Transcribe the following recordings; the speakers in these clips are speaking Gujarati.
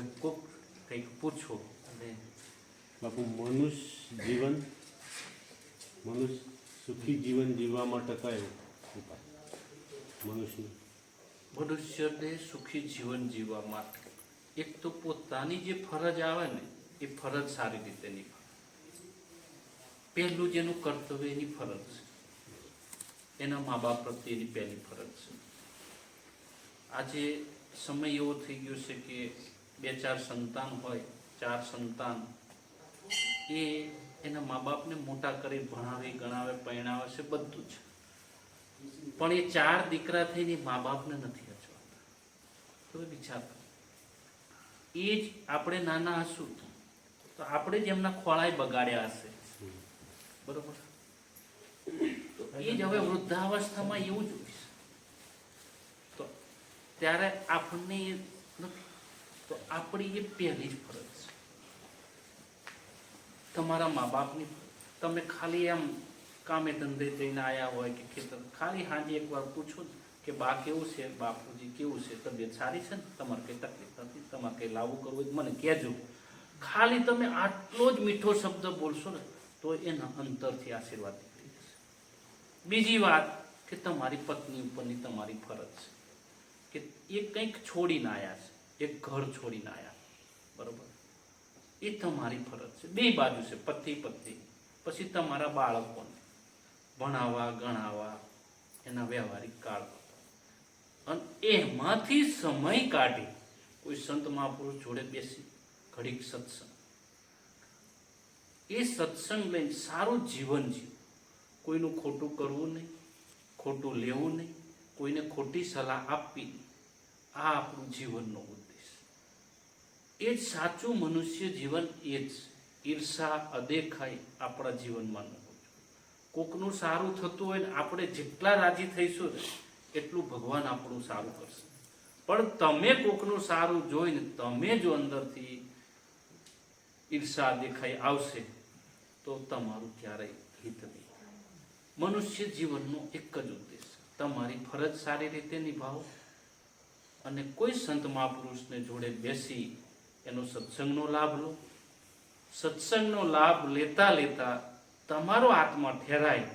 કોઈ કોક કંઈક પૂછો અને બાપુ મનુષ્ય જીવન મનુષ્ય સુખી જીવન જીવવામાં ટકાય મનુષ્ય મનુષ્યને. સુખી જીવન જીવવા માટે એક તો પોતાની જે ફરજ આવે ને એ ફરજ સારી રીતે નિભાવે. પહેલું જેનું કર્તવ્ય એની ફરજ છે. એના મા બાપ પ્રત્યેની પહેલી ફરજ છે. આજે સમય એવો થઈ ગયો છે કે બે ચાર સંતાન હોય, ચાર સંતાન, એ એના મા બાપને મોટા કરી ભણાવી, ગણાવે, પરણાવે છે, બધું જ. પણ એ ચાર દીકરા થઈને મા બાપને નથી અચવાતા તો વિચાર એ જ આપણે નાના હશું તો. આપણે જ એમના ખોળાય બગાડ્યા હશે. બરોબર? તો એ જ હવે વૃદ્ધાવસ્થામાં એવું જ હોય છે. તો ત્યારે આપણને નથી તો આપણી એ પહેલી જ ફરજ છે. તમારા મા બાપની તમે ખાલી એમ કામે ધંધે જઈને આવ્યા હોય કે ખેતર. ખાલી હાજી એકવાર પૂછો કે બા કેવું છે? બાપુજી કેવું છે? તબિયત સારી છે ને? તમારે કંઈ તકલીફ નથી? તમારે કંઈ લાવવું કરવું હોય મને કહેજો. ખાલી તમે આટલો જ મીઠો શબ્દ બોલશો ને તો એના અંતરથી આશીર્વાદ નીકળી જશે. બીજી વાત કે તમારી પત્ની ઉપરની તમારી ફરજ છે કે એ કંઈક છોડીને આવ્યા છે. એક ઘર છોડીને આવ્યા બરોબર? એ તમારી ફરજ છે. બે બાજુ છે, પતિ, પત્ની. પછી તમારા બાળકોને ભણાવવા, ગણાવવા, એના વ્યવહારિક કાળ અને એમાંથી સમય કાઢી કોઈ સંત મહાપુરુષ જોડે બેસી ઘડીક સત્સંગ. એ સત્સંગ લઈને સારું જીવન જીવ. કોઈનું ખોટું કરવું નહીં, ખોટું લેવું નહીં, કોઈને ખોટી સલાહ આપવી આ આપણું જીવનનો ઉદ્દેશ એ જ સાચું મનુષ્ય જીવન એ જ ઈર્ષા અદેખાય આપણા જીવનમાં ન કોકનું સારું થતું હોય ને આપણે જેટલા રાજી થઈશું એટલું ભગવાન આપણું સારું કરશે. પણ તમે કોકનું સારું જોઈને તમે જો અંદરથી ઈર્ષા દેખાઈ આવશે, તો તમારું ક્યારેય હિત નહીં. મનુષ્ય જીવનનો એક જ ઉદ્દેશ તમારી ફરજ સારી રીતે નિભાવો અને કોઈ સંત મહાપુરુષને જોડે બેસી એનો સત્સંગનો લાભ લો. સત્સંગનો લાભ લેતા લેતા તમારો આત્મા ઠેરાય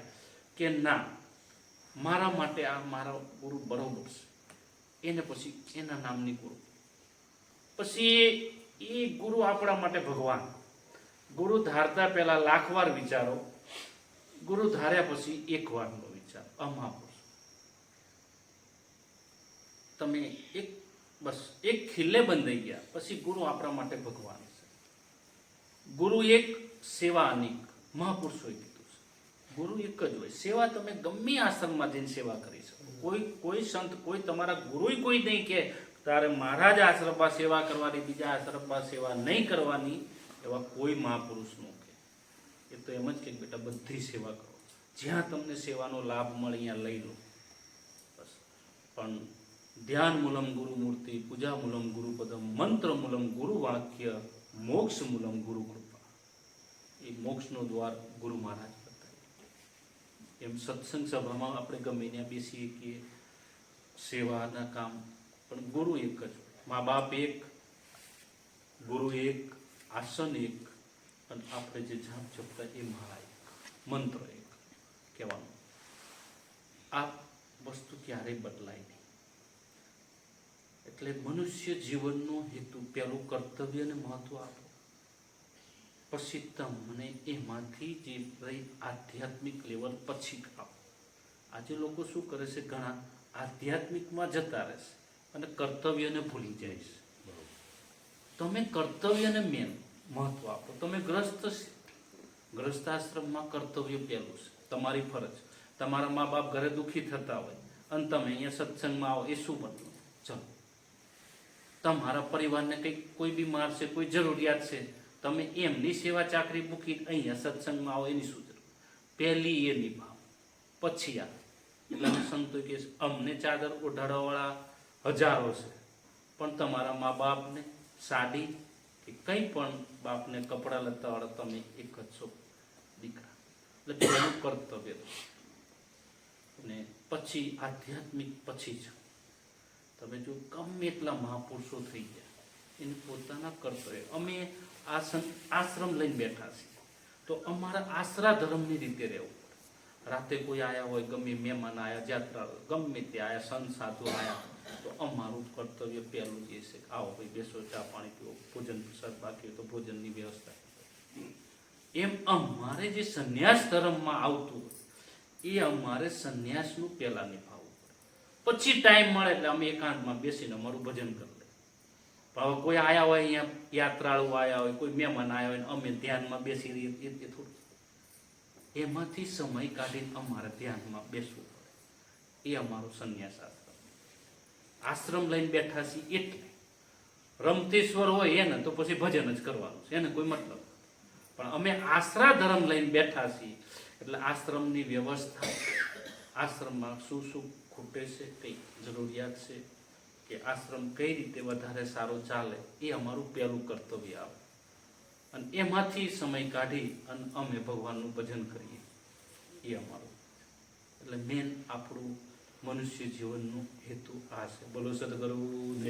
કે ના, મારા માટે આ મારો ગુરુ બરોબર છે. એને પછી એના નામની ગુરુ. પછી એ ગુરુ આપણા માટે ભગવાન. ગુરુ ધારતા પહેલા લાખ વાર વિચારો. ગુરુ ધાર્યા પછી એક વારનો વિચાર. અમાપુરુષ તમે એક બસ, એક ખીલ્લે બંધાઈ ગયા. પછી ગુરુ આપણા માટે ભગવાન છે. ગુરુ એક સેવા અનેક મહાપુરુષોએ કીધું છે. ગુરુ એક જ હોય. સેવા તમે ગમે આશ્રમમાં જઈને સેવા કરી શકો. કોઈ કોઈ સંત, કોઈ તમારા ગુરુય કોઈ નહીં કે તારે મારા જ આશ્રમમાં સેવા કરવાની, બીજા આશ્રમમાં સેવા નહીં કરવાની, એવા કોઈ મહાપુરુષ નો કે. એ તો એમ જ કે બેટા બધી સેવા કરો. જ્યાં તમને સેવાનો લાભ મળે, અહીંયા લઈ લો. બસ. પણ ધ્યાન મૂલમ ગુરુ મૂર્તિ, પૂજા મૂલમ ગુરુ પદમ, મંત્ર મૂલમ ગુરુ વાક્ય, મોક્ષ મૂલમ ગુરુ કૃપા. એ મોક્ષનો દ્વાર ગુરુ મહારાજ બતાવે એમ સત્સંગ સભામાં આપણે ગમે ત્યાં બેસીએ કે સેવાના કામ, પણ ગુરુ એક જ મા બાપ એક, ગુરુ એક, આસન એક, અને આપણે જે જાપ જપતા એ માળા એક, મંત્ર એક કહેવાનું. આ વસ્તુ ક્યારેય બદલાય નહીં. એટલે મનુષ્ય જીવનનો હેતુ પહેલું કર્તવ્યને મહત્વ આપો. પછી તમને એમાંથી જે આધ્યાત્મિક લેવલ પછી આપો આજે લોકો શું કરે છે? ઘણા આધ્યાત્મિકમાં જતા રહેશે અને કર્તવ્યને ભૂલી જાય છે. તમે કર્તવ્યને મેન મહત્વ આપો. તમે ગ્રસ્ત છે. ગ્રસ્તાશ્રમમાં કર્તવ્ય પહેલું છે. તમારી ફરજ. તમારા મા બાપ ઘરે દુઃખી થતા હોય અને તમે અહીંયા સત્સંગમાં આવો, એ શું બનવું ચલો. તમારા પરિવારને કંઈક કોઈ બીમાર છે, કોઈ જરૂરિયાત છે, તમે એમની સેવા ચાકરી મૂકી અહીંયા સત્સંગમાં આવો, એની સૂત્ર પહેલી એ નિભાવ પછી આ. એટલે સંતો કે અમને ચાદર ઓઢાડવાવાળા હજારો છે. પણ તમારા મા બાપને સાડી કે કંઈ પણ બાપને કપડાં લત્તાવાળા તમે એક જ છો, દીકરા. એટલે કર્તવ્ય. અને પછી આધ્યાત્મિક પછી જ. તમે જો ગમે એટલા મહાપુરુષો થઈ ગયા, એને પોતાના કર્તવ્ય. અમે આસન, આશ્રમ લઈને બેઠા છીએ. તો અમારા આશરા ધર્મની રીતે રહેવું પડે. રાતે કોઈ આયા હોય, ગમે મહેમાન આયા, જાત્રા, ગમે તે આયા સંત સાધુ આયા, તો અમારું કર્તવ્ય પહેલું જે છે આવો ભાઈ, બેસો, ચા પાણી પીવો ભોજન પ્રસાદ બાકી તો ભોજનની વ્યવસ્થા એમ અમારે જે સંન્યાસ ધર્મમાં આવતું એ અમારે સંન્યાસનું પહેલા નિભાવ પછી ટાઈમ મળે એટલે અમે એકાંતમાં બેસીને અમારું ભજન કરી લઈએ. હવે કોઈ આવ્યા હોય અહીંયા, યાત્રાળુ આવ્યા હોય, કોઈ મહેમાન આવ્યા હોય અમે ધ્યાનમાં બેસી રહીએ એ થોડું. એમાંથી સમય કાઢીને અમારે ધ્યાનમાં બેસવું પડે. એ અમારું સંન્યાસ આશ્રમ આશ્રમ લઈને બેઠા છીએ એટલે રમતેશ્વર હોય એને તો પછી ભજન જ કરવાનું છે. એને કોઈ મતલબ પણ અમે આશરા ધર્મ લઈને બેઠા છીએ એટલે આશ્રમની વ્યવસ્થા આશ્રમમાં શું શું ખૂટે છે, કઈ જરૂરિયાત છે કે આશ્રમ કઈ રીતે વધારે સારો ચાલે, એ અમારું પહેલું કર્તવ્ય આવે. અને એમાંથી સમય કાઢી અને અમે ભગવાનનું ભજન કરીએ. એ અમારું. એટલે મેન આપણું મનુષ્ય જીવનનું હેતુ આ છે. બોલો સદગુરુ.